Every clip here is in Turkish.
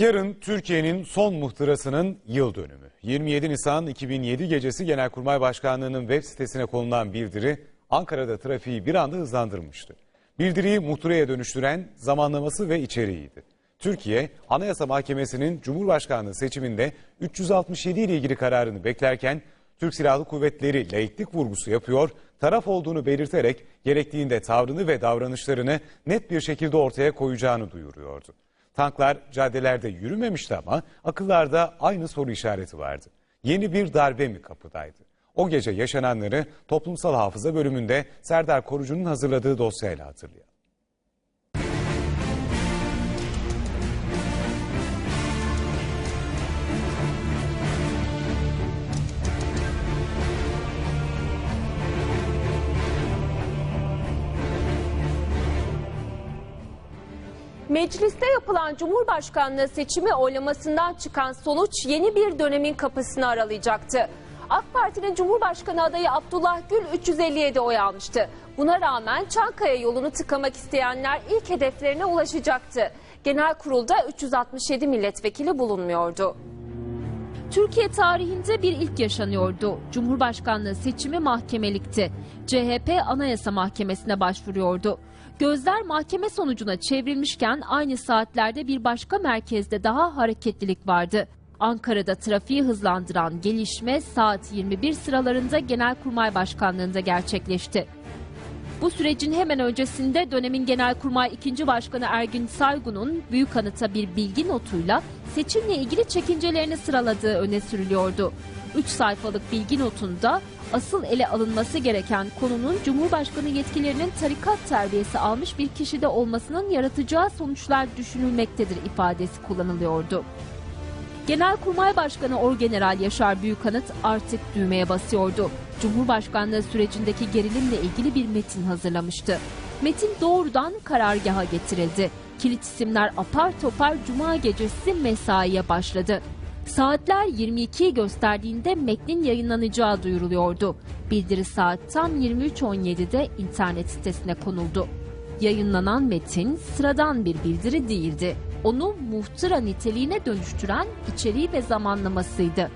Yarın Türkiye'nin son muhtırasının yıl dönümü. 27 Nisan 2007 gecesi Genelkurmay Başkanlığı'nın web sitesine konulan bildiri Ankara'da trafiği bir anda hızlandırmıştı. Bildiriyi muhtıraya dönüştüren zamanlaması ve içeriğiydi. Türkiye, Anayasa Mahkemesi'nin Cumhurbaşkanlığı seçiminde 367 ile ilgili kararını beklerken Türk Silahlı Kuvvetleri laiklik vurgusu yapıyor, taraf olduğunu belirterek gerektiğinde tavrını ve davranışlarını net bir şekilde ortaya koyacağını duyuruyordu. Tanklar caddelerde yürümemişti ama akıllarda aynı soru işareti vardı. Yeni bir darbe mi kapıdaydı? O gece yaşananları toplumsal hafıza bölümünde Serdar Korucu'nun hazırladığı dosyayla hatırlayalım. Mecliste yapılan Cumhurbaşkanlığı seçimi oylamasından çıkan sonuç yeni bir dönemin kapısını aralayacaktı. AK Parti'nin Cumhurbaşkanı adayı Abdullah Gül 357 oy almıştı. Buna rağmen Çankaya yolunu tıkamak isteyenler ilk hedeflerine ulaşacaktı. Genel kurulda 367 milletvekili bulunmuyordu. Türkiye tarihinde bir ilk yaşanıyordu. Cumhurbaşkanlığı seçimi mahkemelikti. CHP Anayasa Mahkemesi'ne başvuruyordu. Gözler mahkeme sonucuna çevrilmişken aynı saatlerde bir başka merkezde daha hareketlilik vardı. Ankara'da trafiği hızlandıran gelişme saat 21 sıralarında Genelkurmay Başkanlığı'nda gerçekleşti. Bu sürecin hemen öncesinde dönemin Genelkurmay 2. Başkanı Ergün Saygun'un büyük anıta bir bilgi notuyla seçimle ilgili çekincelerini sıraladığı öne sürülüyordu. 3 sayfalık bilgi notunda asıl ele alınması gereken konunun Cumhurbaşkanı yetkilerinin tarikat terbiyesi almış bir kişide olmasının yaratacağı sonuçlar düşünülmektedir ifadesi kullanılıyordu. Genelkurmay Başkanı Orgeneral Yaşar Büyükanıt artık düğmeye basıyordu. Cumhurbaşkanlığı sürecindeki gerilimle ilgili bir metin hazırlamıştı. Metin doğrudan karargaha getirildi. Kilit isimler apar topar cuma gecesi mesaiye başladı. Saatler 22'yi gösterdiğinde metnin yayınlanacağı duyuruluyordu. Bildiri saat tam 23.17'de internet sitesine konuldu. Yayınlanan metin sıradan bir bildiri değildi. Onu muhtıra niteliğine dönüştüren içeriği ve zamanlamasıydı.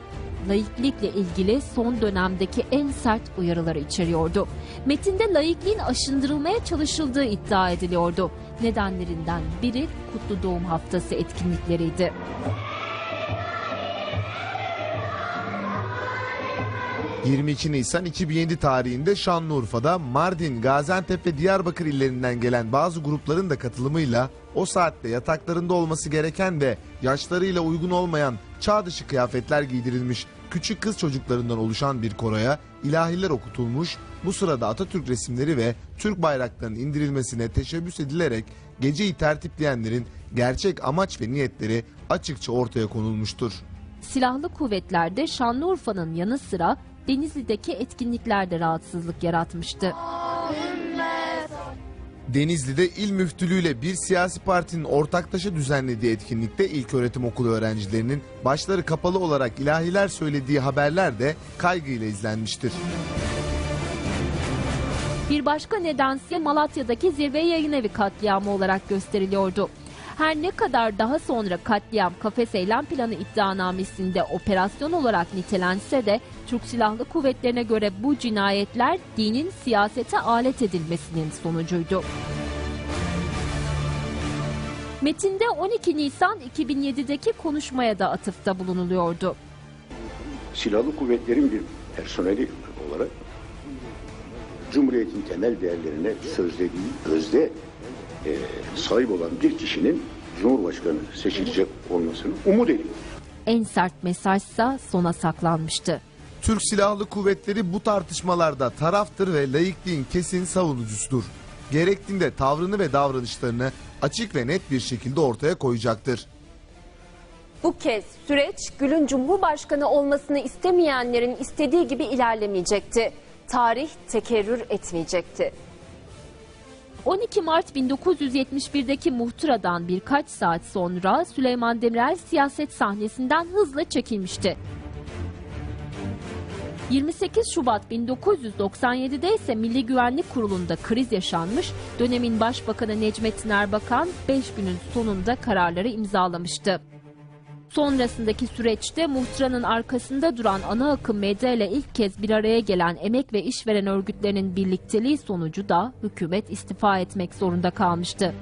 Laiklikle ilgili son dönemdeki en sert uyarıları içeriyordu. Metinde laikliğin aşındırılmaya çalışıldığı iddia ediliyordu. Nedenlerinden biri Kutlu Doğum Haftası etkinlikleriydi. – 22 Nisan 2007 tarihinde Şanlıurfa'da Mardin, Gaziantep ve Diyarbakır illerinden gelen bazı grupların da katılımıyla o saatte yataklarında olması gereken ve yaşlarıyla uygun olmayan çağ dışı kıyafetler giydirilmiş küçük kız çocuklarından oluşan bir koroya ilahiler okutulmuş, bu sırada Atatürk resimleri ve Türk bayraklarının indirilmesine teşebbüs edilerek geceyi tertipleyenlerin gerçek amaç ve niyetleri açıkça ortaya konulmuştur. Silahlı kuvvetlerde Şanlıurfa'nın yanı sıra Denizli'deki etkinliklerde rahatsızlık yaratmıştı. Denizli'de il müftülüğüyle bir siyasi partinin ortaklaşa düzenlediği etkinlikte ilköğretim okulu öğrencilerinin başları kapalı olarak ilahiler söylediği haberler de kaygıyla izlenmiştir. Bir başka nedense Malatya'daki zirve yayın evi katliamı olarak gösteriliyordu. Her ne kadar daha sonra katliam kafes eylem planı iddianamesinde operasyon olarak nitelense de Türk Silahlı Kuvvetlerine göre bu cinayetler dinin siyasete alet edilmesinin sonucuydu. Metinde 12 Nisan 2007'deki konuşmaya da atıfta bulunuluyordu. silahlı kuvvetlerin bir personeli olarak Cumhuriyet'in temel değerlerine sözde değil, özde e, sahip olan bir kişinin Cumhurbaşkanı seçilecek olmasını umut ediyor. En sert mesajsa sona saklanmıştı. Türk Silahlı Kuvvetleri bu tartışmalarda taraftır ve laikliğin kesin savunucusudur. Gerektiğinde tavrını ve davranışlarını açık ve net bir şekilde ortaya koyacaktır. Bu kez süreç Gül'ün Cumhurbaşkanı olmasını istemeyenlerin istediği gibi ilerlemeyecekti. Tarih tekerrür etmeyecekti. 12 Mart 1971'deki muhtıradan birkaç saat sonra Süleyman Demirel siyaset sahnesinden hızla çekilmişti. 28 Şubat 1997'de ise Milli Güvenlik Kurulu'nda kriz yaşanmış, dönemin Başbakanı Necmettin Erbakan 5 günün sonunda kararları imzalamıştı. Sonrasındaki süreçte muhtıranın arkasında duran ana akım medya ile ilk kez bir araya gelen emek ve işveren örgütlerinin birlikteliği sonucu da hükümet istifa etmek zorunda kalmıştı.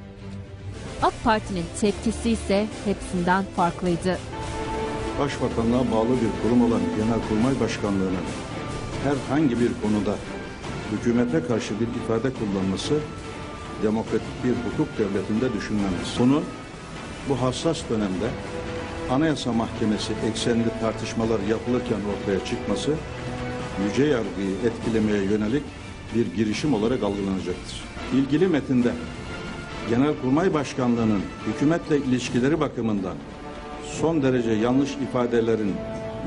AK Parti'nin tepkisi ise hepsinden farklıydı. Başbakanlığa bağlı bir kurum olan Genelkurmay Başkanlığı'nın herhangi bir konuda hükümete karşı bir ifade kullanması demokratik bir hukuk devletinde düşünülemez. Bunun bu hassas dönemde Anayasa Mahkemesi eksenli tartışmalar yapılırken ortaya çıkması yüce yargıyı etkilemeye yönelik bir girişim olarak algılanacaktır. İlgili metinde Genelkurmay Başkanlığı'nın hükümetle ilişkileri bakımından son derece yanlış ifadelerin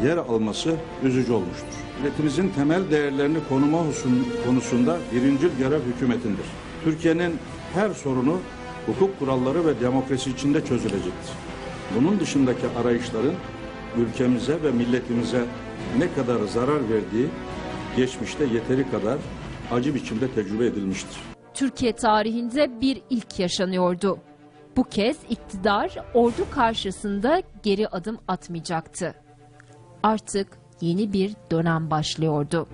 yer alması üzücü olmuştur. Milletimizin temel değerlerini husun- konusunda birincil görev hükümetindir. Türkiye'nin her sorunu hukuk kuralları ve demokrasi içinde çözülecektir. Bunun dışındaki arayışların ülkemize ve milletimize ne kadar zarar verdiği geçmişte yeteri kadar acı biçimde tecrübe edilmiştir. Türkiye tarihinde bir ilk yaşanıyordu. Bu kez iktidar ordu karşısında geri adım atmayacaktı. Artık yeni bir dönem başlıyordu.